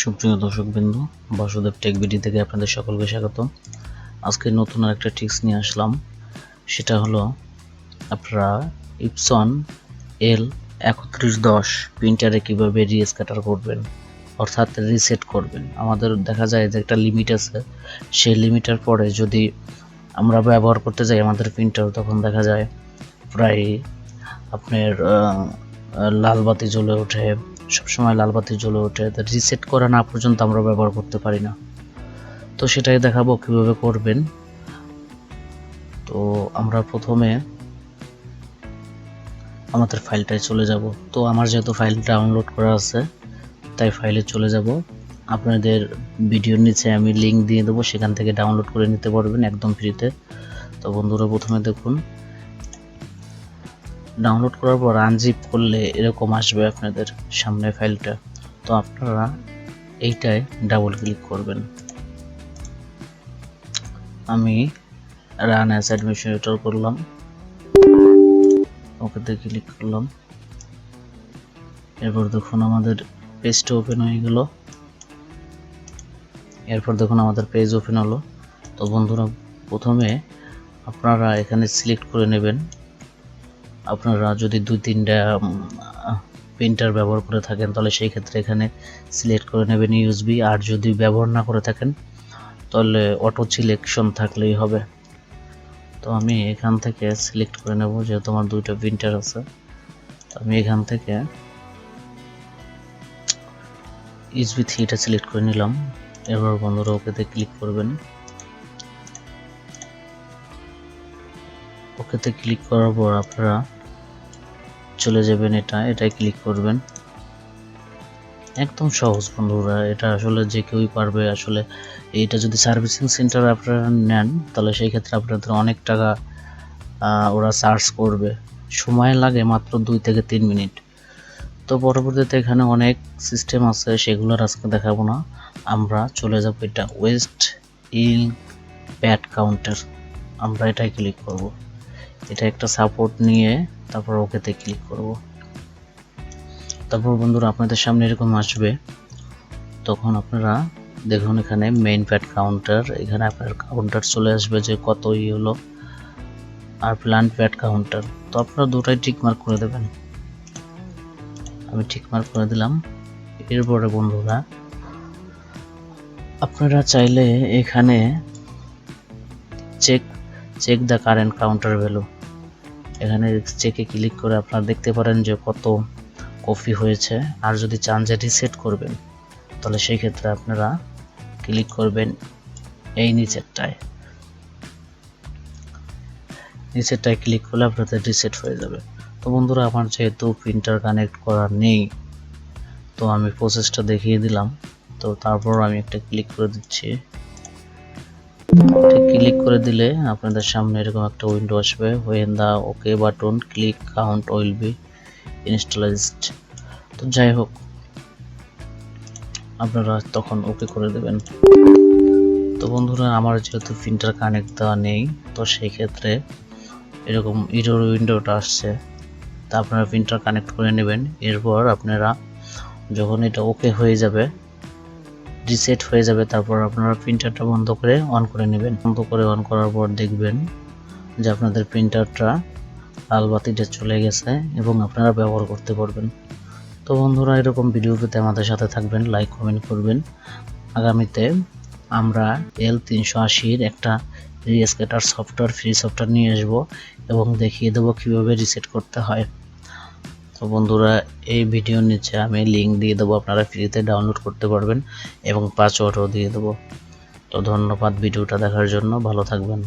সুপ্রিয় দর্শক বিন্দু বাসুদেব টেক বিডি থেকে আপনাদের সকলকে স্বাগত আজকে নতুন আর একটা টিক্স নিয়ে আসলাম। সেটা হলো আপনারা ইপসন এল একত্রিশ দশ প্রিন্টারে কীভাবে রিস্কাটার করবেন, অর্থাৎ রিসেট করবেন। আমাদের দেখা যায় যে একটা লিমিট আছে, সেই লিমিটের পরে যদি আমরা ব্যবহার করতে যাই আমাদের প্রিন্টার তখন দেখা যায় প্রায় আপনার লাল বাতি জ্বলে ওঠে, সবসময় লাল বাতি জ্বলে ওঠে। রিসেট করা না পর্যন্ত আমরা ব্যবহার করতে পারি না। তো সেটাই দেখাবো কীভাবে করবেন। তো আমরা প্রথমে আমাদের ফাইলটায় চলে যাব। তো আমার যেহেতু ফাইল ডাউনলোড করা আছে, তাই ফাইলে চলে যাব। আপনাদের ভিডিওর নিচে আমি লিংক দিয়ে দেবো, সেখান থেকে ডাউনলোড করে নিতে পারবেন একদম ফ্রিতে তো বন্ধুরা, প্রথমে দেখুন ডাউনলোড করার পর আনজিপ করলে এরকম আসবে আপনাদের সামনে ফাইলটা তো আপনারা এইটায় ডাবল ক্লিক করবেন। আমি রান অ্যাস অ্যাডমিনিস্ট্রেটর করলাম। ওকেতে ক্লিক করলাম। এরপর দেখুন আমাদের পেজটা ওপেন হয়ে গেল। এরপর দেখুন আমাদের পেজ ওপেন হলো। তো বন্ধুরা, প্রথমে আপনারা এখানে সিলেক্ট করে নেবেন। আপনারা যদি দুই তিনটা প্রিন্টার ব্যবহার করে থাকেন, তাহলে সেই ক্ষেত্রে এখানে সিলেক্ট করে নেবেন ইউএসবি আর যদি ব্যবহার না করে থাকেন, তাহলে অটো সিলেকশন থাকলেই হবে। তো আমি এখান থেকে সিলেক্ট করে নেব, যেহেতু আমার দুইটা প্রিন্টার আছে। তো আমি এখান থেকে ইউএসবি থ্রিটা সিলেক্ট করে নিলাম। এরপর বন্ধুরা ওকেতে ক্লিক করবেন। ওকেতে ক্লিক করার পর আপনারা চলে যাবেন এটা এটাই ক্লিক করবেন। একদম সহজ বন্ধুরা, এটা আসলে যে কেউই পারবে, আসলে এইটা যদি সার্ভিসিং সেন্টার আপনারা নেন, তাহলে সেই ক্ষেত্রে আপনাদের অনেক টাকা ওরা চার্জ করবে। সময় লাগে মাত্র দুই থেকে তিন মিনিট। তো পরবর্তীতে এখানে অনেক সিস্টেম আছে, সেগুলোর আজকে দেখাবো না। আমরা চলে যাব এটা ওয়েস্ট ইল প্যাড কাউন্টার আমরা এটাই ক্লিক করব। এটা একটা সাপোর্ট নিয়ে তারপর ওকেতে ক্লিক করব। তারপর বন্ধুরা আপনাদের সামনে এরকম আসবে। তখন আপনারা দেখুন এখানে মেইন প্যাড কাউন্টার এখানে আপনার কাউন্টার চলে আসবে যে কত ই হলো। আর প্ল্যান প্যাড কাউন্টার তো আপনারা দুটাই টিক মার্ক করে দেবেন। আমি টিক মার্ক করে দিলাম। এরপরে বন্ধুরা, আপনারা চাইলে এখানে check check the current counter value এখানে চেকে ক্লিক করে আপনারা দেখতে পারেন যে কত কপি হয়েছে। আর যদি চান যে রিসেট করবেন, তাহলে সেই ক্ষেত্রে আপনারা ক্লিক করবেন এই নিচেরটায়। নিচেরটায় ক্লিক করলে আপনাদের রিসেট হয়ে যাবে। তো বন্ধুরা, আমার যেহেতু প্রিন্টার কানেক্ট করা নেই, তো আমি প্রসেসটা দেখিয়ে দিলাম। তো তারপর আমি একটা ক্লিক করে দিচ্ছি। ক্লিক করে দিলে আপনাদের সামনে এরকম একটা উইন্ডো আসবে when the okay button click count will be initialized তো যাই হোক, আপনারা তখন ওকে করে দেবেন। তো বন্ধুরা, আমার যেহেতু প্রিন্টার কানেক্ট দেওয়া নেই, তো সেই ক্ষেত্রে এরকম ইরোর উইন্ডোটা আসছে। তা আপনারা প্রিন্টার কানেক্ট করে নেবেন। এরপর আপনারা যখন এটা ওকে হয়ে যাবে রিসেট হয়ে যাবে, তারপর আপনারা প্রিন্টারটা বন্ধ করে অন করে নেবেন। বন্ধ করে অন করার পর দেখবেন যে আপনাদের প্রিন্টারটা লাল বাতিটা চলে গেছে এবং আপনারা ব্যবহার করতে পারবেন। তো বন্ধুরা, এরকম ভিডিও পেতে আমাদের সাথে থাকবেন লাইক কমেন্ট করবেন। আগামীতে আমরা এল তিনশো আশির একটা রিস্কেটার সফটওয়্যার ফ্রি সফটওয়্যার নিয়ে আসব এবং দেখিয়ে দেবো কীভাবে রিসেট করতে হয়। তো বন্ধুরা, এই ভিডিওর নিচে আমি লিঙ্ক দিয়ে দেবো, আপনারা ফ্রিতে ডাউনলোড করতে পারবেন এবং পাসওয়ার্ডও দিয়ে দেবো। তো ধন্যবাদ ভিডিওটা দেখার জন্য, ভালো থাকবেন।